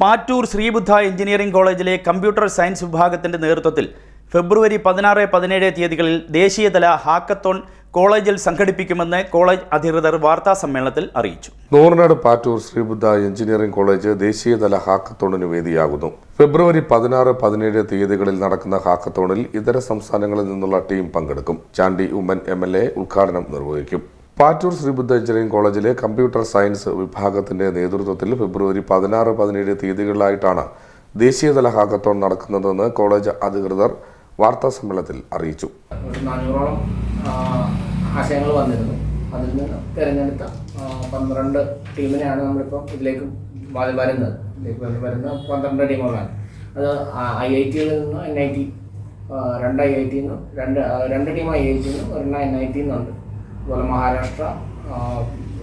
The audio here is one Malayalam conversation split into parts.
പാറ്റൂർ ശ്രീബുദ്ധ എഞ്ചിനീയറിംഗ് കോളേജിലെ കമ്പ്യൂട്ടർ സയൻസ് വിഭാഗത്തിന്റെ നേതൃത്വത്തിൽ ഫെബ്രുവരി പതിനാറ് പതിനേഴ് തീയതികളിൽ ദേശീയതല ഹാക്കത്തോൺ കോളേജിൽ സംഘടിപ്പിക്കുമെന്ന് കോളേജ് അധികൃതർ വാർത്താ സമ്മേളനത്തിൽ അറിയിച്ചു. നൂറിനാട് പാറ്റൂർ ശ്രീബുദ്ധ എഞ്ചിനീയറിംഗ് കോളേജ് ദേശീയതല ഹാക്കത്തോണിന് വേദിയാകുന്നു. ഫെബ്രുവരി പതിനാറ് പതിനേഴ് തീയതികളിൽ നടക്കുന്ന ഹാക്കത്തോണിൽ ഇതര സംസ്ഥാനങ്ങളിൽ നിന്നുള്ള ടീം പങ്കെടുക്കും. ചാണ്ടി ഉമ്മൻ എം ഉദ്ഘാടനം നിർവഹിക്കും. പാറ്റൂർ ശ്രീബുദ്ധ എഞ്ചിനീയറിംഗ് കോളേജിലെ കമ്പ്യൂട്ടർ സയൻസ് വിഭാഗത്തിന്റെ നേതൃത്വത്തിൽ ഫെബ്രുവരി പതിനാറ് പതിനേഴ് തീയതികളിലായിട്ടാണ് ദേശീയതല ഹാക്കത്തോൺ നടക്കുന്നതെന്ന് കോളേജ് അധികൃതർ വാർത്താ സമ്മേളനത്തിൽ അറിയിച്ചു നാനൂറോളം ആശയങ്ങൾ വന്നിരുന്നു. അതിൽ നിന്ന് തിരഞ്ഞെടുത്ത പന്ത്രണ്ട് ടീമിനെയാണ് നമ്മളിപ്പോൾ ഇതിലേക്ക് വരുന്നത്. ഇതിലേക്ക് വരുന്ന പന്ത്രണ്ട് ടീമുകളാണ്. അത് ഐ ഐ ടിയിൽ നിന്ന് എൻ ഐ ടി രണ്ട് ഐ ഐ ടിയിൽ നിന്നും രണ്ട് രണ്ട് ടീം ഐ ഐ ടിയിൽ നിന്നും ഒരെണ്ണം എൻ ഐ ടിയിൽ അതുപോലെ മഹാരാഷ്ട്ര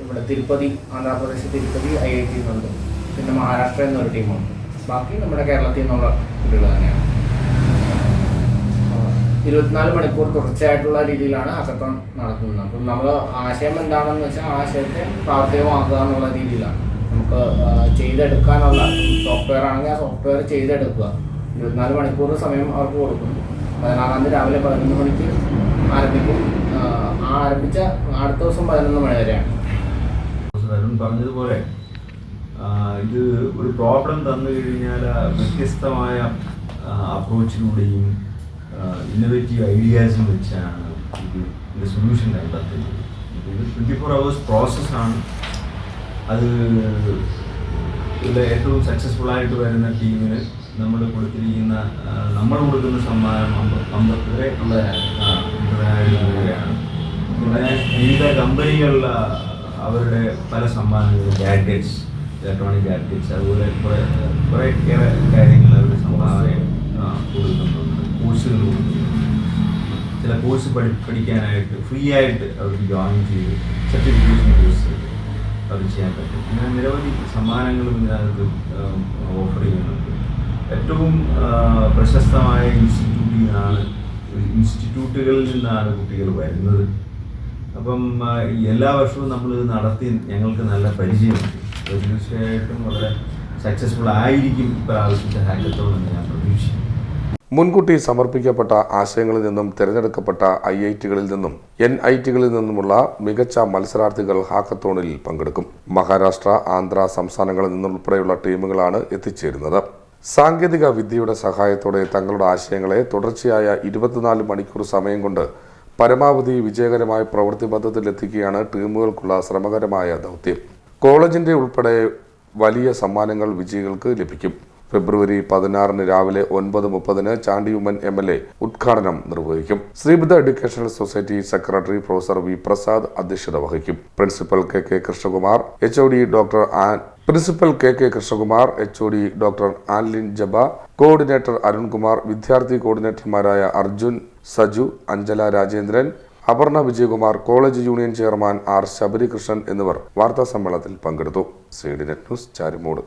ഇവിടെ Tirupati Andhra Pradesh Tirupati I I T എന്നുണ്ട് പിന്നെ മഹാരാഷ്ട്ര എന്നൊരു ടീമുണ്ട്. ബാക്കി നമ്മുടെ കേരളത്തിൽ നിന്നുള്ള കുട്ടികൾ തന്നെയാണ്. ഇരുപത്തിനാല് മണിക്കൂർ തുടർച്ചയായിട്ടുള്ള രീതിയിലാണ് ഹക്കത്തോൺ നടത്തുന്നത്. അപ്പം നമ്മൾ ആശയം എന്താണെന്ന് വെച്ചാൽ ആശയത്തെ പ്രാവർത്തികമാക്കുക എന്നുള്ള രീതിയിലാണ്. നമുക്ക് ചെയ്തെടുക്കാനുള്ള സോഫ്റ്റ്വെയർ ആണെങ്കിൽ ആ സോഫ്റ്റ്വെയർ ചെയ്തെടുക്കുക. ഇരുപത്തിനാല് മണിക്കൂർ സമയം അവർക്ക് കൊടുക്കുന്നു പതിനാറാം തീയതി രാവിലെ പതിനൊന്ന് മണിക്ക് ആരംഭിക്കും. ആ, ആരംഭിച്ച അടുത്ത ദിവസം പതിനൊന്ന് മണി വരെയാണ്. അരുൺ പറഞ്ഞതുപോലെ ഇത് ഒരു പ്രോബ്ലം തന്നു കഴിഞ്ഞാൽ വ്യത്യസ്തമായ അപ്രോച്ചിലൂടെയും ഇന്നോവേറ്റീവ് ഐഡിയാസും വെച്ചാണ് ഇത് ഇതിന്റെ സൊല്യൂഷൻ കണ്ടെത്തുന്നത് ഇത്. ട്വന്റി ഫോർ അവേഴ്സ് പ്രോസസ്സാണ് അത് ഏറ്റവും സക്സസ്ഫുൾ ആയിട്ട് വരുന്ന ടീമിന് നമ്മൾ കൊടുത്തിരിക്കുന്ന നമ്മൾ കൊടുക്കുന്ന സമ്മാനം അമ്പത്തി അമ്പതിനായിരം. രൂപയാണ്. പിന്നെ വിവിധ കമ്പനികളിലെ അവരുടെ പല സമ്മാനങ്ങളും ഗാഡ്ഗറ്റ്സ് ഇലക്ട്രോണിക് ഗാഡ്ഗറ്റ്സ് അതുപോലെ കുറേ കുറേ ഏറെ കാര്യങ്ങൾ അവരുടെ സംഭാവന കൊടുക്കുന്നുണ്ട്. കോഴ്സുകൾ കൊടുക്കുന്നുണ്ട്. ചില കോഴ്സ് പഠി പഠിക്കാനായിട്ട് ഫ്രീ ആയിട്ട് അവർക്ക് ജോയിൻ ചെയ്ത് സർട്ടിഫിക്കേഷൻ കോഴ്സ് അത് ചെയ്യാൻ പറ്റും. അങ്ങനെ നിരവധി സമ്മാനങ്ങളും ഇതിനകത്ത് ഓഫർ ചെയ്യുന്നുണ്ട്. ഏറ്റവും പ്രശസ്തമായ ഇൻസ്റ്റിറ്റ്യൂട്ടിൽ നിന്നാണ് ഇൻസ്റ്റിറ്റ്യൂട്ടുകളിൽ നിന്നാണ് കുട്ടികൾ വരുന്നത്. അപ്പം എല്ലാ വർഷവും നമ്മൾ ഇത് നടത്തി ഞങ്ങൾക്ക് നല്ല പരിചയമുണ്ട്. അത് തീർച്ചയായിട്ടും വളരെ സക്സസ്ഫുൾ ആയിരിക്കും ഇപ്രാവശ്യത്തെ ഹാക്കത്തോൺ എന്ന് ഞാൻ പ്രതീക്ഷിക്കുന്നു. മുൻകൂട്ടി സമർപ്പിക്കപ്പെട്ട ആശയങ്ങളിൽ നിന്നും തിരഞ്ഞെടുക്കപ്പെട്ട ഐ ഐ ടികളിൽ നിന്നും എൻ ഐ ടികളിൽ നിന്നുമുള്ള മികച്ച മത്സരാർത്ഥികൾ ഹാക്കത്തോണിൽ പങ്കെടുക്കും. മഹാരാഷ്ട്ര ആന്ധ്ര സംസ്ഥാനങ്ങളിൽ നിന്നുൾപ്പെടെയുള്ള ടീമുകളാണ് എത്തിച്ചേരുന്നത്. സാങ്കേതിക വിദ്യയുടെ സഹായത്തോടെ തങ്ങളുടെ ആശയങ്ങളെ തുടർച്ചയായ ഇരുപത്തിനാല് മണിക്കൂർ സമയം കൊണ്ട് പരമാവധി വിജയകരമായ പ്രവൃത്തി പദ്ധതിയിലെത്തിക്കുകയാണ് ടീമുകൾക്കുള്ള ശ്രമകരമായ ദൗത്യം. കോളേജിന്റെ ഉൾപ്പെടെ വലിയ സമ്മാനങ്ങൾ വിജയികൾക്ക് ലഭിക്കും. ഫെബ്രുവരി പതിനാറിന് രാവിലെ ഒൻപത് മുപ്പതിന് ചാണ്ടിയുമ്മൻ എം എൽ എ ഉദ്ഘാടനം നിർവഹിക്കും. Sreebuddha educational society secretary professor V Prasad അധ്യക്ഷത വഹിക്കും. Principal K K Krishnakumar H O D doctor Ann principal K K Krishnakumar H O D doctor Annlin Jaba coordinator Arunkumar വിദ്യാർത്ഥി കോർഡിനേറ്റർമാരായ Arjun Saju Anjala Rajendran Aparna Vijayakumar college union chairman R Sabarikrishnan എന്നിവർ വാർത്താ സമ്മേളനത്തിൽ പങ്കെടുത്തു. Seednet news Charummood.